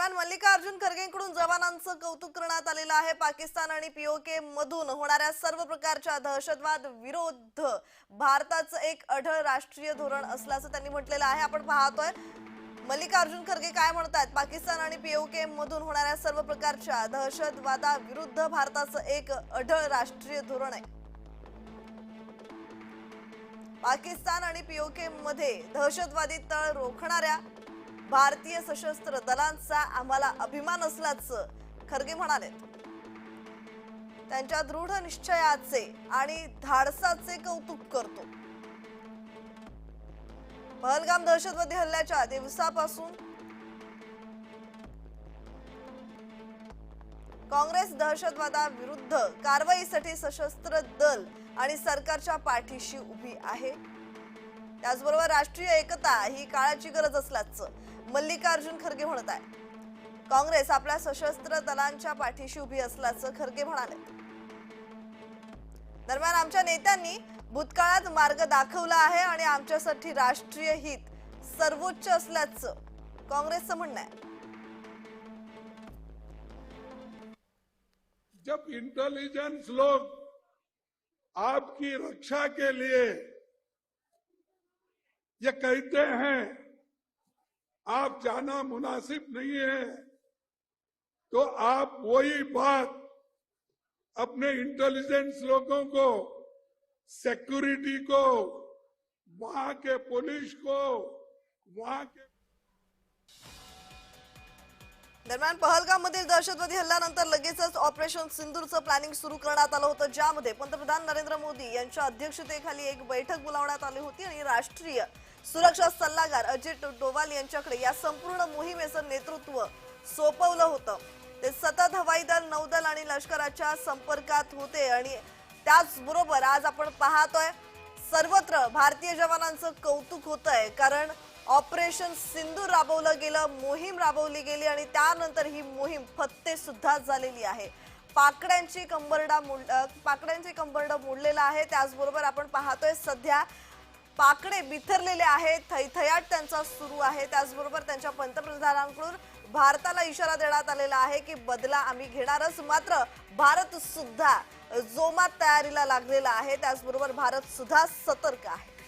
दरम्यान मल्लिकार्जुन खरगेंकडून जवानांचं कौतुक करण्यात आलेलं आहे. पाकिस्तान आणि पीओके मधून होणाऱ्या सर्व प्रकारच्या दहशतवाद विरोध भारताचं एक अढळ राष्ट्रीय धोरण असल्याचं त्यांनी म्हटलेलं आहे. आपण पाहतोय मल्लिकार्जुन खरगे काय म्हणतात पाकिस्तान आणि पीओके मधून होणाऱ्या सर्व प्रकारच्या दहशतवादाविरुद्ध भारताचं एक अढळ राष्ट्रीय धोरण आहे. पाकिस्तान आणि पीओके मध्ये दहशतवादी तळ रोखणाऱ्या भारतीय सशस्त्र दलांचा आम्हाला अभिमान असल्याचं खरगे म्हणाले. त्यांच्या दृढ निश्चयाचे आणि धाडसाचे कौतुक करतो. पहलगाम दहशतवादी हल्ल्याच्या दिवसापासून काँग्रेस दहशतवादाविरुद्ध कारवाईसाठी सशस्त्र दल आणि सरकारच्या पाठीशी उभी आहे. त्याचबरोबर राष्ट्रीय एकता ही काळाची गरज असल्याचं मल्लिकार्जुन खरगे म्हणत आहे काँग्रेस आपल्या सशस्त्र दलांच्या पाठीशी उभी असल्याचं खरगे म्हणाले. दरम्यान आमच्या नेत्यांनी भूतकाळात मार्ग दाखवला आहे आणि आमच्यासाठी राष्ट्रीय हित सर्वोच्च असल्याचं काँग्रेसचं म्हणणं आहे. जब इंटेलिजेंस लोग आपकी रक्षा के लिए ये कहते हैं आप जाना मुनासिब नहीं है। तो आप वही बात अपने इंटेलिजेंस लोगों को सिक्योरिटी को, वहाँ के पुलिस को, वहाँ के दरम्यान पहलगाममधील दहशतवादी हल्ल्यानंतर लगेचच ऑपरेशन सिंदूरचं प्लॅनिंग सुरू करण्यात आलं होतं. ज्यामध्ये पंतप्रधान नरेंद्र मोदी यांच्या अध्यक्षतेखाली एक बैठक बोलावण्यात आली होती आणि राष्ट्रीय सुरक्षा सल्लागार अजित डोवाल यांच्याकडे या संपूर्ण मोहिमेचं नेतृत्व सोपवलं होतं. ते सतत हवाई दल नौदल आणि लष्कराच्या संपर्कात होते आणि त्याचबरोबर आज आपण पाहतोय सर्वत्र भारतीय जवानांचं कौतुक होत आहे कारण ऑपरेशन सिंधू राबवलं गेलं मोहीम राबवली गेली आणि त्यानंतर ही मोहीम फत्ते सुद्धा झालेली आहे. पाकड्यांची कंबरडा मोड पाकड्यांची कंबरडा मोडलेला आहे. त्याचबरोबर आपण पाहतोय सध्या पाकडे बिथरलेले आहेत थैथयाट त्यांचा सुरू आहे. त्याचबरोबर त्यांच्या पंतप्रधानांकडून भारताला इशारा देण्यात आलेला आहे की बदला आम्ही घेणारच मात्र भारत सुद्धा जोमात तयारीला लागलेला आहे. त्याचबरोबर भारत सुद्धा सतर्क आहे.